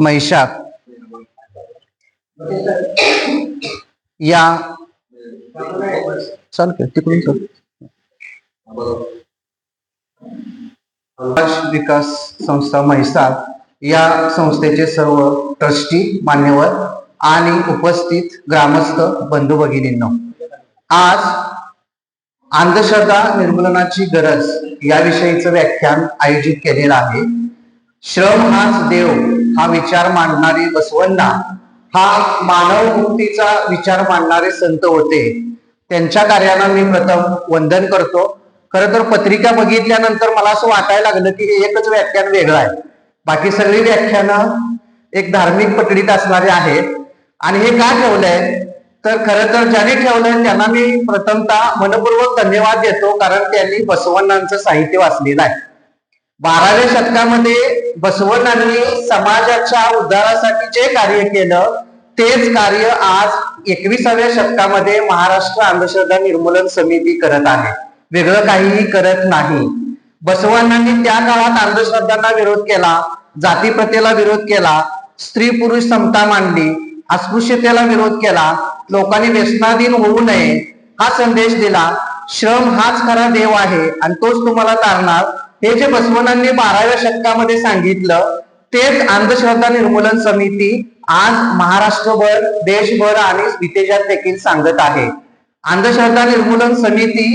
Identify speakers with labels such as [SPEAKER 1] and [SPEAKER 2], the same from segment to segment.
[SPEAKER 1] महिषाक. या. चाल तिकडून चाल विकास संस्था म्हैसाळ या संस्थेचे सर्व ट्रस्टी मान्यवर आणि उपस्थित ग्रामस्थ बंधू भगिनींनो. आज अंधश्रद्धा निर्मूलनाची गरज याविषयीचं व्याख्यान आयोजित केलेलं आहे. श्रम हाच देव हा विचार मांडणारी बसवण्णा हा मानव मुक्तीचा विचार मांडणारे संत होते. त्यांच्या कार्याला मी प्रथम वंदन करतो. खर तर पत्रिका बघितल्यानंतर मला असं वाटायला लागलं की हे एकच व्याख्यान वेगळं आहे. बाकी सगळी व्याख्यानं एक धार्मिक पटडीत असणारे आहेत. आणि हे का ठेवलंय? तर खरं तर ज्याने ठेवलंय त्यांना मी प्रथमतः मनपूर्वक धन्यवाद देतो कारण त्यांनी बसवण्णांचं साहित्य वाचलेलं आहे. बाराव्या शतकामध्ये बसवण्णांनी समाजाच्या उद्धारासाठी जे कार्य केलं तेच कार्य आज एकविसाव्या शतकामध्ये महाराष्ट्र अंधश्रद्धा निर्मूलन समिती करत आहे. वेगळं काहीही करत नाही. बसवण्णांनी त्या काळात अंधश्रद्धांना विरोध केला जातीप्रथेला विरोध केला स्त्री पुरुष समता मांडली अस्पृश्यतेला विरोध केला लोकांनी व्यसनाधीन होऊ नये हा संदेश दिला. श्रम हाच खरा देव आहे आणि तोच तुम्हाला तारणार. हे जे बसवण्णांनी बाराव्या शतकामध्ये सांगितलं तेच अंधश्रद्धा निर्मूलन समिती आज महाराष्ट्रभर देशभर आणि विदेशात देखील सांगत आहे. अंधश्रद्धा निर्मूलन समिती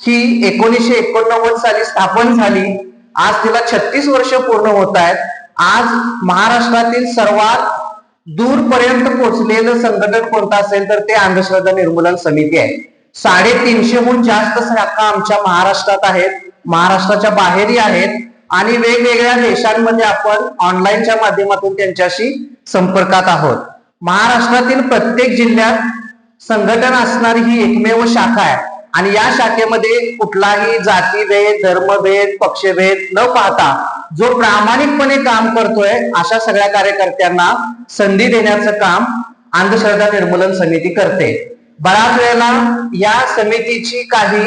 [SPEAKER 1] ही एकोणीसशे एकोणनव्वद साली स्थापन झाली. आज तिला छत्तीस वर्ष पूर्ण होत आहेत. आज महाराष्ट्रातील सर्वात दूरपर्यंत पोहोचलेलं संघटन कोणतं असेल तर ते अंधश्रद्धा निर्मूलन समिती आहे. साडेतीनशेहून जास्त शाखा आमच्या महाराष्ट्रात आहेत. महाराष्ट्राच्या बाहेरही आहेत आणि वेगवेगळ्या देशांमध्ये आपण ऑनलाईनच्या माध्यमातून त्यांच्याशी संपर्कात आहोत. महाराष्ट्रातील प्रत्येक जिल्ह्यात संघटन असणारी ही एकमेव शाखा आहे. आणि या शाखेमध्ये कुठलाही जातीभेद धर्मभेद पक्षभेद न पाहता जो प्रामाणिकपणे काम करतोय अशा सगळ्या कार्यकर्त्यांना संधी देण्याचं काम अंधश्रद्धा निर्मूलन समिती करते. बऱ्याच वेळेला या समितीची काही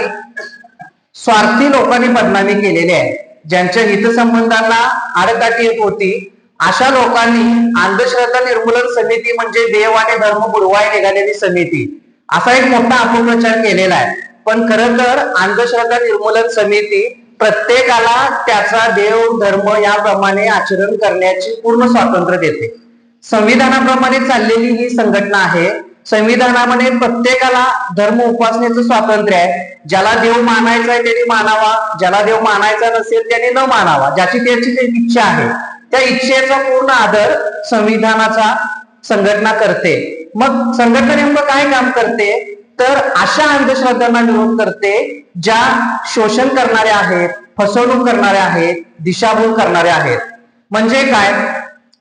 [SPEAKER 1] स्वार्थी लोकांनी बदनामी केलेली आहे. ज्यांच्या हितसंबंधांना आडकाठी येत होती अशा लोकांनी अंधश्रद्धा निर्मूलन समिती म्हणजे देव आणि धर्म बुडवाय निघालेली समिती. असा एक मोठा अपप्रचार केलेला आहे. पण खर तर अंधश्रद्धा निर्मूलन समिती प्रत्येकाला त्याचा देव धर्म याप्रमाणे आचरण करण्याची पूर्ण स्वातंत्र्य देते. संविधानाप्रमाणे चाललेली ही संघटना आहे संविधानामध्ये प्रत्येकाला धर्म उपासनेचं स्वातंत्र्य आहे. ज्याला देव मानायचा आहे त्याने मानावा ज्याला देव मानायचा नसेल त्याने न मानावा. ज्याची त्याची इच्छा आहे. त्या इच्छेचा पूर्ण आदर संविधानाचा संघटना करते. मग संघटना नेमकं काय काम करते? तर अशा अंधश्रद्धांना विरोध करते ज्या शोषण करणाऱ्या आहेत फसवणूक करणाऱ्या आहेत दिशाभूल करणाऱ्या आहेत. म्हणजे काय?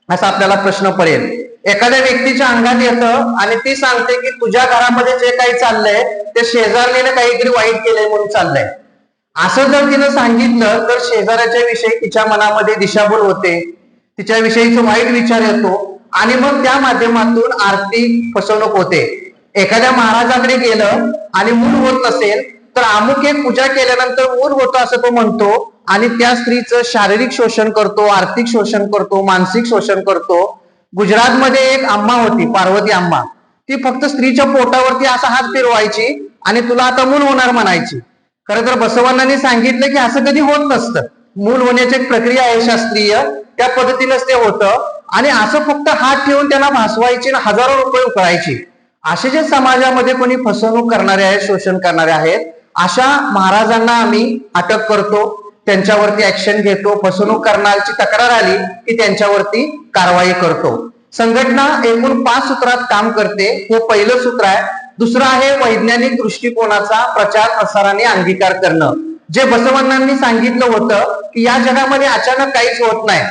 [SPEAKER 1] असा आपल्याला प्रश्न पडेल. एखाद्या व्यक्तीच्या अंगात येतं आणि ती सांगते की तुझ्या घरामध्ये जे काही चाललंय ते शेजारने काहीतरी वाईट केलंय म्हणून चाललंय. असं जर तिनं सांगितलं तर शेजाऱ्याच्या विषयी तिच्या मनामध्ये दिशाभूल होते. तिच्याविषयीचा वाईट विचार येतो आणि मग त्या माध्यमातून आर्थिक फसवणूक होते. एखाद्या महाराजाकडे गेलं आणि मूल होत नसेल तर अमुक एक पूजा केल्यानंतर मूल होतं असं तो म्हणतो आणि त्या स्त्रीचं शारीरिक शोषण करतो आर्थिक शोषण करतो मानसिक शोषण करतो. गुजरातमध्ये एक आम्मा होती पार्वती आम्मा. ती फक्त स्त्रीच्या पोटावरती असा हात फिरवायची आणि तुला आता मूल होणार म्हणायची. खरं तर बसवांनी सांगितलं की असं कधी होत नसतं. मूल होण्याची एक प्रक्रिया आहे शास्त्रीय त्या पद्धतीनंच ते होतं. आणि असं फक्त हात ठेवून त्यांना भासवायची आणि हजारो रुपये उकळायची. असे जे समाजामध्ये कोणी फसवणूक करणारे आहेत शोषण करणारे आहेत अशा महाराजांना आम्ही अटक करतो. त्यांच्यावरती ऍक्शन घेतो फसवणूक करण्याची तक्रार आली की त्यांच्यावरती कारवाई करतो. संघटना एकूण पाच सूत्रात काम करते. हे पहिलं सूत्र आहे. दुसरं आहे वैज्ञानिक दृष्टिकोनाचा प्रचार प्रसाराने अंगीकार करणं. जे बसवण्णांनी सांगितलं होतं की या जगामध्ये अचानक काहीच होत नाही.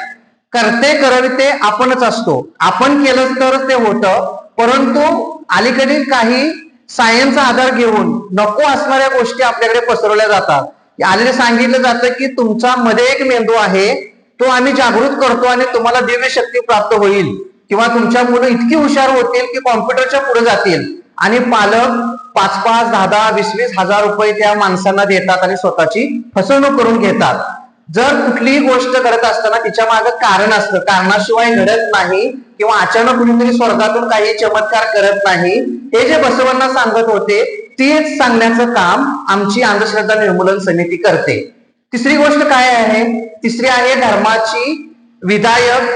[SPEAKER 1] करते करते आपणच असतो. आपण केलं तर ते होतं. परंतु अलीकडील काही सायन्सचा आधार घेऊन नको असणाऱ्या गोष्टी आपल्याकडे पसरवल्या जातात. आलेले सांगितलं जातं की तुमचा मध्ये एक मेंदू आहे तो आम्ही जागृत करतो आणि तुम्हाला दिव्य शक्ती प्राप्त होईल. किंवा तुमच्या मुलं इतकी हुशार होतील की कॉम्प्युटरच्या पुढे जातील. आणि पालक पाच पाच दहा दहा वीस वीस हजार रुपये त्या माणसांना देतात आणि स्वतःची फसवणूक करून घेतात. जर कुठलीही गोष्ट करत असताना तिच्यामागे कारण असतं. कारणाशिवाय घडत नाही. किंवा अचानक कुणीतरी स्वर्गातून काही चमत्कार करत नाही हे जे बसवांना सांगत होते तेच सांगण्याचं काम आमची अंधश्रद्धा निर्मूलन समिती करते. तिसरी गोष्ट काय आहे? तिसरी आहे धर्माची विधायक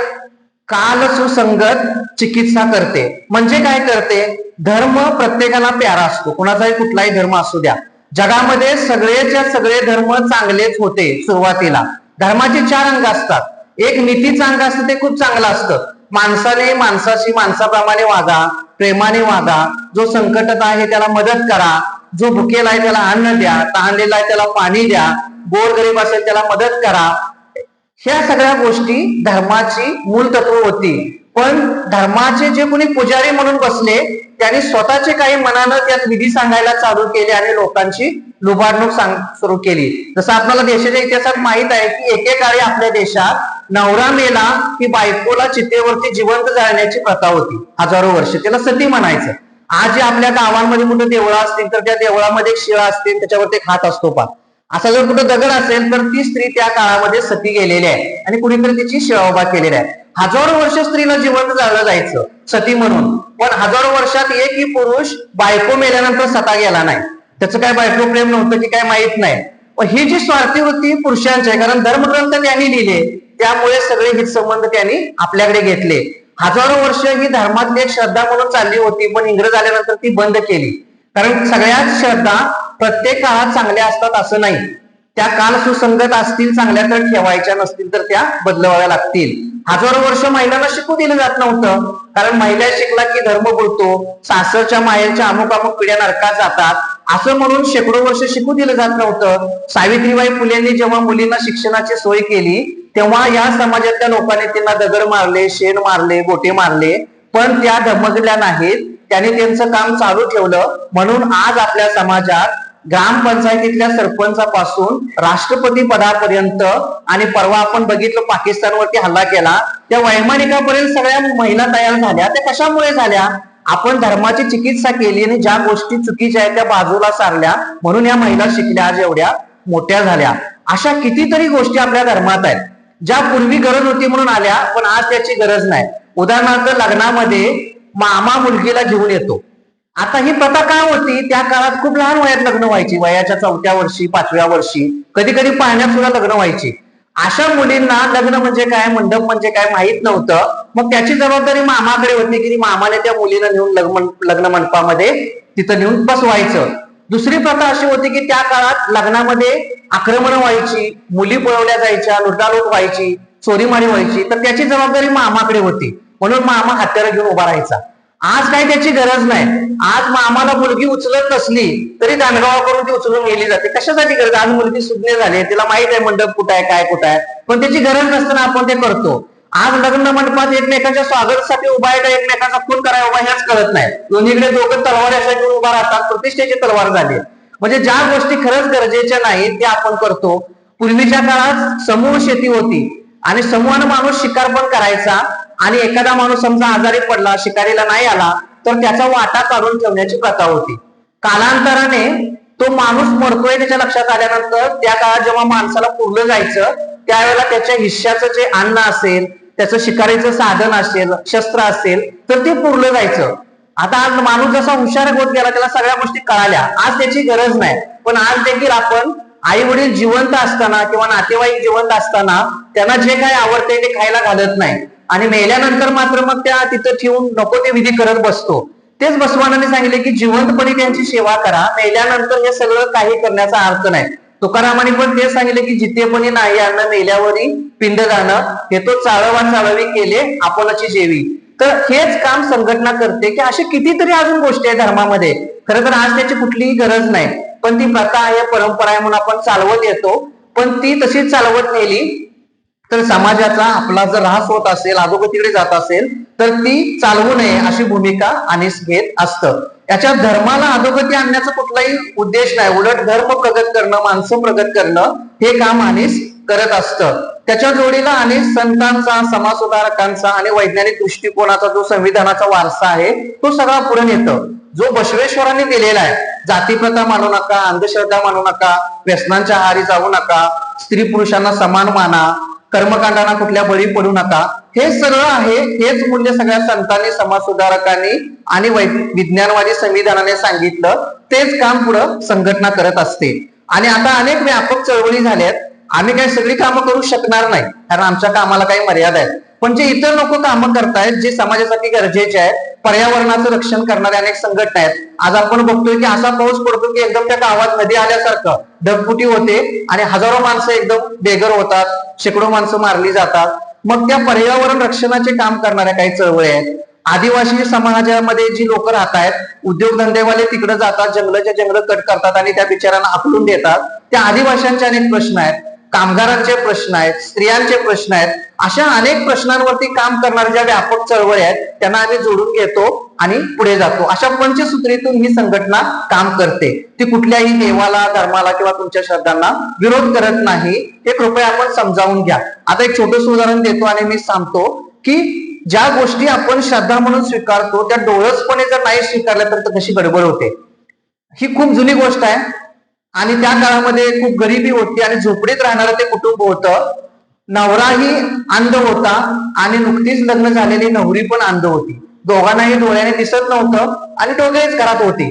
[SPEAKER 1] काल सुसंगत चिकित्सा करते. म्हणजे काय करते? धर्म प्रत्येकाला प्यारा असतो. कुणाचाही कुठलाही धर्म असू द्या. जगामध्ये सगळेच्या सगळे धर्म चांगलेच होते सुरुवातीला. धर्माचे चार अंग असतात. एक नीतीचं अंग असतं ते खूप चांगलं असतं. माणसाने माणसाशी माणसाप्रमाणे वागा प्रेमाने वागा. जो संकटात आहे त्याला मदत करा. जो भुकेला आहे त्याला अन्न द्या. तहानलेला आहे त्याला पाणी द्या. गोर गरीब असेल त्याला मदत करा. ह्या सगळ्या गोष्टी धर्माची मूल तत्व होती. पण धर्माचे जे कोणी पुजारी म्हणून बसले त्यांनी स्वतःचे काही मनानं त्यात विधी सांगायला चालू केले आणि लोकांची लुबाडणूक सांग सुरू केली. जसं आपल्याला देशाच्या इतिहासात माहीत आहे की एकेकाळी आपल्या देशात नवरा मेला की बायकोला चितेवरती जिवंत जाळण्याची प्रथा होती. हजारो वर्ष त्याला सती म्हणायचं. आज जे आपल्या गावांमध्ये कुठं देवळा असतील तर त्या देवळामध्ये एक शिळा असतील त्याच्यावरती एक हात असतो पा असा जर कुठं दगड असेल तर ती स्त्री त्या काळामध्ये सती गेलेली आहे. आणि कुणीतरी तिची शिळा उभा केलेली आहे. हजारो वर्ष स्त्रीला जिवंत जाळलं जायचं सती म्हणून. पण हजारो वर्षात एकही पुरुष बायको मेल्यानंतर सता गेला नाही. त्याचं काय बायको प्रेम नव्हतं की काय माहीत नाही. पण ही जी स्वार्थी वृत्ती पुरुषांची आहे कारण धर्मग्रंथ त्यांनी लिहिले त्यामुळे सगळे हित संबंध त्यांनी आपल्याकडे घेतले. हजारो वर्ष ही धर्मातली एक श्रद्धा म्हणून चालली होती पण इंग्रज आल्यानंतर ती बंद केली. कारण सगळ्याच श्रद्धा प्रत्येक काळात चांगल्या असतात असं नाही. त्या काल सुसंगत असतील चांगल्या तर ठेवायच्या नसतील तर त्या बदलवाव्या लागतील. हजारो वर्ष महिलांना शिकू दिलं जात नव्हतं. कारण महिला शिकला की धर्म बोलतो. सासरच्या माहेरच्या अमुक अमुक पिढ्या नरकात जातात. असं म्हणून शेकडो वर्ष शिकू दिलं जात नव्हतं. सावित्रीबाई फुलेंनी जेव्हा मुलींना शिक्षणाची सोय केली तेव्हा या समाजातल्या लोकांनी त्यांना दगड मारले शेण मारले गोटे मारले. पण त्या धमकल्या नाहीत. त्यांनी त्यांचं काम चालू ठेवलं. म्हणून आज आपल्या समाजात ग्रामपंचायतीतल्या सरपंचापासून राष्ट्रपती पदापर्यंत आणि परवा आपण बघितलं पाकिस्तानवरती हल्ला केला त्या वैमानिकापर्यंत सगळ्या महिला तयार झाल्या. त्या कशामुळे झाल्या? आपण धर्माची चिकित्सा केली आणि ज्या गोष्टी चुकीच्या आहेत त्या बाजूला सारल्या. म्हणून या महिला शिकल्या आज एवढ्या मोठ्या झाल्या. अशा कितीतरी गोष्टी आपल्या धर्मात आहेत. ज्या पूर्वी गरज होती म्हणून आल्या पण आज त्याची गरज नाही. उदाहरणार्थ लग्नामध्ये मामा मुलगीला घेऊन येतो. आता ही प्रथा काय होती? त्या काळात खूप लहान वयात लग्न व्हायची. वयाच्या चौथ्या वर्षी पाचव्या वर्षी कधी कधी पाहण्यात सुद्धा लग्न व्हायची. अशा मुलींना लग्न म्हणजे काय मंडप म्हणजे काय माहीत नव्हतं. मग त्याची जबाबदारी मामाकडे होती की मामाने त्या मुलीला नेऊन लग्न लग्न मंडपामध्ये तिथं नेऊन बसवायचं. दुसरी प्रथा अशी होती की त्या काळात लग्नामध्ये आक्रमण व्हायची मुली पळवल्या जायच्या लुटालूट व्हायची चोरीमारी व्हायची. तर त्याची जबाबदारी मामाकडे होती. म्हणून मामा हत्यारा घेऊन उभा राहायचा. आज काय त्याची गरज नाही. आज मामाला मुलगी उचलत नसली तरी दांडगावा करून ती उचलून गेली जाते. कशासाठी गरज आज मुलगी सुज्ञ झाली तिला माहीत आहे मंडप कुठं आहे काय कुठं आहे. पण त्याची गरज नसताना आपण ते करतो. आज लग्न मंडपात एकमेकांच्या स्वागतासाठी उभा आहे का एकमेकांचा खून करायला उभा ह्याच कळत नाही. दोन्हीकडे दोघं तलवार अशा उभा राहतात प्रतिष्ठेची तलवार झाली म्हणजे ज्या गोष्टी खरंच गरजेच्या नाहीत त्या आपण करतो. पूर्वीच्या काळात समूह शेती होती. आणि समूहानं माणूस शिकार पण करायचा. आणि एखादा माणूस समजा आजारी पडला शिकारीला नाही आला तर त्याचा वाटा काढून ठेवण्याची प्रथा होती. कालांतराने तो माणूस मरतोय त्याच्या लक्षात आल्यानंतर त्या काळात जेव्हा माणसाला पुरलं जायचं त्यावेळेला त्याच्या हिश्श्याचं जे अन्न असेल त्याचं शिकारीचं साधन असेल शस्त्र असेल तर ते पुरलं जायचं. आता आज माणूस जसा हुशार होत गेला त्याला सगळ्या गोष्टी कळाल्या. आज त्याची गरज नाही. पण आज देखील आपण आई वडील जिवंत असताना किंवा नातेवाईक जिवंत असताना त्यांना जे काही आवडते ते खायला घालत नाही. आणि मेल्यानंतर मात्र मग त्या तिथं ठेवून नको ते विधी करत बसतो. तेच बसवानाने सांगितले की जिवंतपणे त्यांची सेवा करा. मेल्यानंतर हे सगळं काही करण्याचा अर्थ नाही. तुकारामाने पण ते सांगितले की जितेपणी नाही अन्न मेल्यावरी पिंड जाणं हे तो चाळवा चाळवी केले आपणाची जेवी. तर हेच काम संघटना करते की अशी कितीतरी अजून गोष्टी आहेत धर्मामध्ये. खरं तर आज त्याची कुठलीही गरज नाही. पण ती प्रथा आहे परंपरा आहे म्हणून आपण चालवत येतो. पण ती तशीच चालवत नेली तर समाजाचा आपला जर ऱ्हास होत असेल अधोगतीकडे जात असेल तर ती चालवू नये अशी भूमिका अनिस घेत असतं. याच्या धर्माला अधोगती आणण्याचा कुठलाही उद्देश नाही. उलट धर्म प्रगत करणं माणसं प्रगत करणं हे काम अनिस करत असतं. त्याच्या जोडीला अनेक संतांचा समाजसुधारकांचा आणि वैज्ञानिक दृष्टिकोनाचा जो संविधानाचा वारसा आहे तो सगळा पुढे येतं जो बसवेश्वरांनी दिलेला आहे जातीप्रथा मानू नका अंधश्रद्धा मानू नका व्यसनांच्या आहारी जाऊ नका स्त्री पुरुषांना समान माना कर्मकांडांना कुठल्या बळी पडू नका. हे सगळं आहे हेच मूल्य सगळ्या संतांनी समाजसुधारकांनी आणि वै- विज्ञानवादी संविधानाने सांगितलं. तेच काम पुढं संघटना करत असते. आणि आता अनेक व्यापक चळवळी झाल्यात. आम्ही काही सगळी कामं करू शकणार नाही. कारण आमच्या कामाला काही मर्यादा आहेत. पण जे इतर लोक कामं करतायत जे समाजासाठी गरजेचे आहेत पर्यावरणाचं रक्षण करणारे अनेक संघटना आहेत. आज आपण बघतोय की असा पाऊस पडतो की एकदम त्या गावात नदी आल्यासारखं. ढगफुटी होते आणि हजारो माणसं एकदम बेघर होतात शेकडो माणसं मारली जातात. मग त्या पर्यावरण रक्षणाचे काम करणाऱ्या काही चळवळी आहेत. आदिवासी समाजामध्ये जी लोक राहत आहेत उद्योगधंदेवाले तिकडे जातात जंगलाच्या जंगल कट करतात आणि त्या बिचारांना आपलून देतात. त्या आदिवाशांचे अनेक प्रश्न आहेत. कामगारांचे प्रश्न आहेत स्त्रियांचे प्रश्न आहेत अशा अनेक प्रश्नांवरती काम करणाऱ्या ज्या व्यापक चळवळी आहेत त्यांना आम्ही जोडून घेतो आणि पुढे जातो. अशा पंचसूत्रीतून ही संघटना काम करते. ती कुठल्याही देवाला धर्माला किंवा तुमच्या श्रद्धांना विरोध करत नाही. हे कृपया आपण समजावून घ्या. आता एक छोटस उदाहरण देतो आणि मी सांगतो की ज्या गोष्टी आपण श्रद्धा म्हणून स्वीकारतो त्या डोळसपणे जर नाही स्वीकारल्या तर कशी गडबड होते? ही खूप जुनी गोष्ट आहे. आणि त्या काळामध्ये खूप गरिबी होती आणि झोपडीत राहणारं ते कुटुंब होतं. नवराही अंध होता आणि नुकतीच लग्न झालेली नवरी पण अंध होती. दोघांनाही डोळ्याने दिसत नव्हतं आणि दोघेच घरात होती.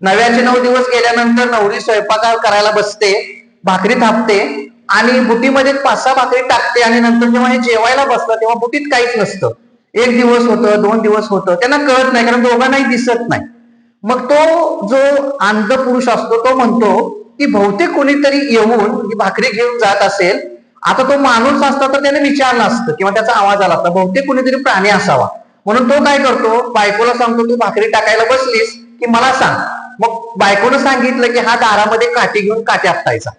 [SPEAKER 1] नव्याचे नऊ दिवस गेल्यानंतर नवरी स्वयंपाक करायला बसते भाकरी थापते आणि बुटीमध्ये पाच सहा भाकरी टाकते आणि नंतर जेव्हा हे जेवायला बसतं तेव्हा बुटीत काहीच नसतं. एक दिवस होतं दोन दिवस होतं त्यांना कळत नाही कारण दोघांनाही दिसत नाही. मग तो जो अंध पुरुष असतो तो म्हणतो की बहुतेक कोणीतरी येऊन ही भाकरी घेऊन जात असेल आता तो माणूस असता तर त्याने विचारलं असतं किंवा त्याचा आवाज आला असता. बहुतेक कोणीतरी प्राणी असावा. म्हणून तो काय करतो बायकोला सांगतो तू भाकरी टाकायला बसलीस की मला सांग. मग बायकोनं सांगितलं की हा दारामध्ये काठी घेऊन काठी आपटायचा.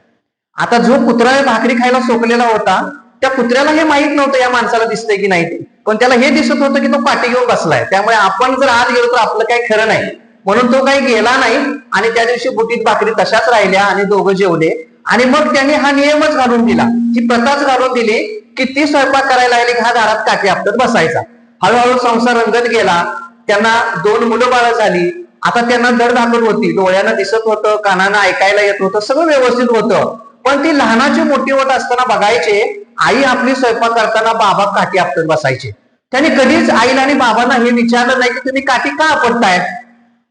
[SPEAKER 1] आता जो कुत्रा भाकरी खायला सोकलेला होता त्या कुत्र्याला हे माहीत नव्हतं या माणसाला दिसतंय की नाही ते. पण त्याला हे दिसत होतं की तो काठी घेऊन बसलाय. त्यामुळे आपण जर आत गेलो तर आपलं काही खरं नाही. म्हणून तो काही गेला नाही. आणि त्या दिवशी बुटीत भाकरी तशाच राहिल्या आणि दोघं जेवले. आणि मग त्यांनी हा नियमच घालून दिला. ही प्रथाच घालून दिली की ती स्वयंपाक करायला लागली हा दारात काठी आपटत बसायचा. हळूहळू संसार रंगत गेला. त्यांना दोन मुलं बाळ झाली. आता त्यांना दर दाखल होती. डोळ्यांना दिसत होतं कानानं ऐकायला येत होतं सगळं व्यवस्थित होतं. पण ती लहानाची मोठी होत असताना बघायचे आई आपली स्वयंपाक करताना बाबा काठी आपटत बसायचे. त्याने कधीच आईला आणि बाबांना हे विचारलं नाही की तुम्ही काठी का आपटताय?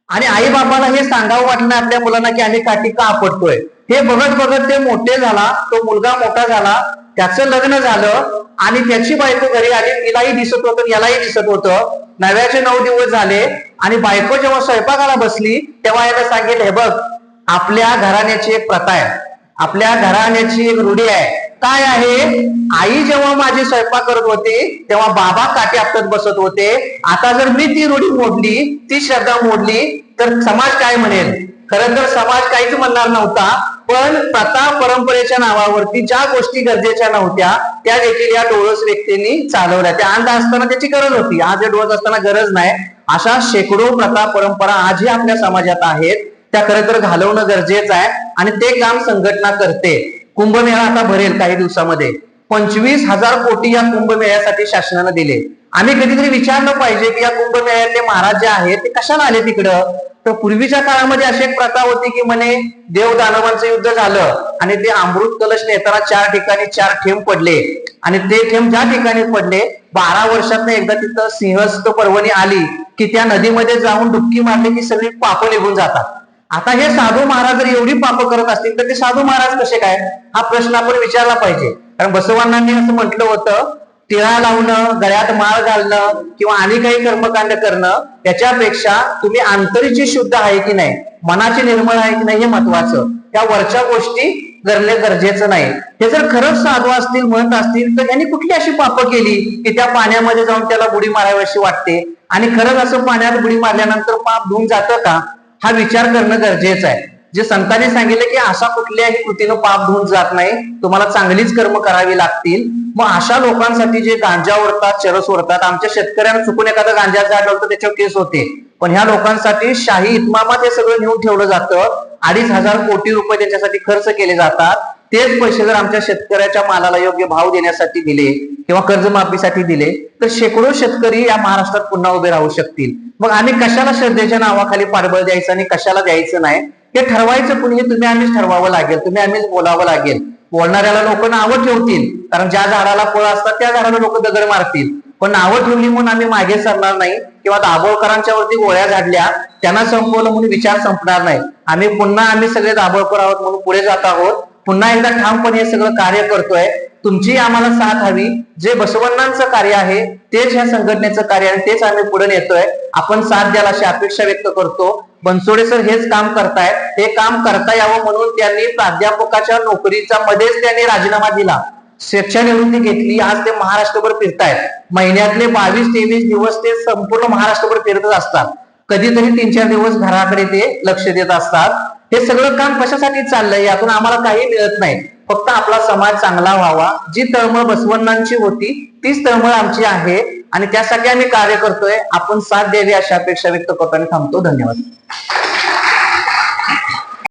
[SPEAKER 1] आणि आई बाबाला हे सांगावं वाटलं आपल्या मुलांना की आम्ही काठी का आपटतोय? हे बघत बघत ते मोठे झाला तो मुलगा मोठा झाला त्याचं लग्न झालं आणि त्याची बायको घरी आली तिलाही दिसत होतं यालाही दिसत होतं. नव्याचे नऊ दिवस झाले आणि बायको जेव्हा स्वयंपाकाला बसली तेव्हा याला सांगितलं हे बघ आपल्या घराण्याची एक प्रथा आहे. आपल्या घराण्याची एक रूढी आहे. काय आहे? आई जेव्हा माझी स्वयंपाक करत होती तेव्हा बाबा काठी आपटत बसत होते. आता जर मी ती रूढी मोडली ती श्रद्धा मोडली तर समाज काय म्हणेल? खरं तर समाज काहीच म्हणणार नव्हता पण प्रथा परंपरेच्या नावावरती ज्या गोष्टी गरजेच्या नव्हत्या त्या देखील या डोळस व्यक्तींनी चालवल्या. त्या अंध असताना त्याची गरज होती. आज या डोळस असताना गरज नाही. अशा शेकडो प्रथा परंपरा आजही आपल्या समाजात आहेत. त्या खरं तर घालवणं गरजेचं आहे आणि ते काम संघटना करते. कुंभमेळा आता भरेल काही दिवसामध्ये. पंचवीस हजार कोटी या कुंभमेळ्यासाठी शासनानं दिले. आम्ही कधीतरी विचारलं पाहिजे की या कुंभमेळ्यातले महाराज जे आहेत ते कशाला आले तिकडं? तर पूर्वीच्या काळामध्ये अशी एक प्रथा होती की म्हणे देव दानवांचं युद्ध झालं आणि ते अमृत कलश नेताना चार ठिकाणी चार ठेंब पडले. आणि ते थेंब ज्या ठिकाणी पडले बारा वर्षात एकदा तिथं सिंहस्थ पर्वणी आली की त्या नदीमध्ये जाऊन डुबकी मारली की सगळी पाप निघून जातात. आता हे साधू महाराज जर एवढी पाप करत असतील तर ते साधू महाराज कसे काय? हा प्रश्न आपण विचारला पाहिजे. कारण बसवांनांनी असं म्हटलं होतं तिळा लावणं गळ्यात माळ घालणं किंवा आणि काही कर्मकांड करणं त्याच्यापेक्षा तुम्ही आंतरिक शुद्ध आहे की नाही? मनाची निर्मळ आहे की नाही हे महत्वाचं. त्या वरच्या गोष्टी करणे गरजेचं नाही. हे जर खरंच साधू असतील म्हणत असतील तर यांनी कुठली अशी पापं केली की त्या पाण्यामध्ये जाऊन त्याला बुडी मारावी वाटते? आणि खरंच असं पाण्यात बुडी मारल्यानंतर पाप धुवून जातं का? हा विचार करणं गरजेचं आहे. जे संतांनी सांगितलं की अशा कुठल्याही कृतीनं पाप धुवून जात नाही तुम्हाला चांगलीच कर्म करावी लागतील. मग अशा लोकांसाठी जे गांजा ओढतात चरस ओढतात आमच्या शेतकऱ्यांना चुकून एखादा गांजा झाड होतं त्याच्यावर केस होते. पण ह्या लोकांसाठी शाही इतमामात हे सगळं नेऊन ठेवलं जातं. अडीच हजार कोटी रुपये त्यांच्यासाठी खर्च केले जातात. तेच पैसे जर आमच्या शेतकऱ्याच्या मालाला योग्य भाव देण्यासाठी दिले किंवा कर्जमाफीसाठी दिले तर शेकडो शेतकरी या महाराष्ट्रात पुन्हा उभे राहू शकतील. मग आम्ही कशाला श्रद्धेच्या नावाखाली पाठबळ द्यायचं आणि कशाला द्यायचं नाही? हे ठरवायचं कुणी तुम्ही आम्हीच ठरवावं लागेल तुम्ही आम्हीच बोलावं लागेल. बोलणाऱ्याला लोक नावं ठेवतील कारण ज्या झाडाला फळ असतात त्या झाडाला लोक दगड मारतील. पण नावं ठेवली म्हणून आम्ही मागे सरणार नाही किंवा दाभोळकरांच्या वरती गोळ्या झाडल्या त्यांना संपवलं म्हणून विचार संपणार नाही. आम्ही पुन्हा आम्ही सगळे दाभोळकर आहोत म्हणून पुढे जात आहोत. पुन्हा एकदा ठामपणे हे सगळं कार्य करतोय. तुमची आम्हाला साथ हवी. जे बसवण्णांचं कार्य आहे तेच ह्या संघटनेचं कार्य आहे तेच आम्ही पुढे नेतोय. आपण साथ द्याल अशी अपेक्षा व्यक्त करतो. बनसोडे सर हेच काम करतायत हे काम करता यावं म्हणून त्यांनी प्राध्यापकाच्या नोकरीच्या मध्येच त्यांनी राजीनामा दिला. शिक्षणनिवृत्ती घेतली. आज ते महाराष्ट्रभर फिरतायत. महिन्यातले बावीस तेवीस दिवस ते संपूर्ण महाराष्ट्रभर फिरतच असतात. कधीतरी तीन चार दिवस घराकडे ते लक्ष देत असतात. हे सगळं काम कशासाठी चाललंय यातून आम्हाला काही मिळत नाही. फक्त आपला समाज चांगला व्हावा. जी तळमळ बसवण्णांची होती तीच तळमळ आमची आहे. आणि त्यासाठी आम्ही कार्य करतोय. आपण साथ द्यावी अशी अपेक्षा व्यक्त करतो आणि थांबतो. धन्यवाद.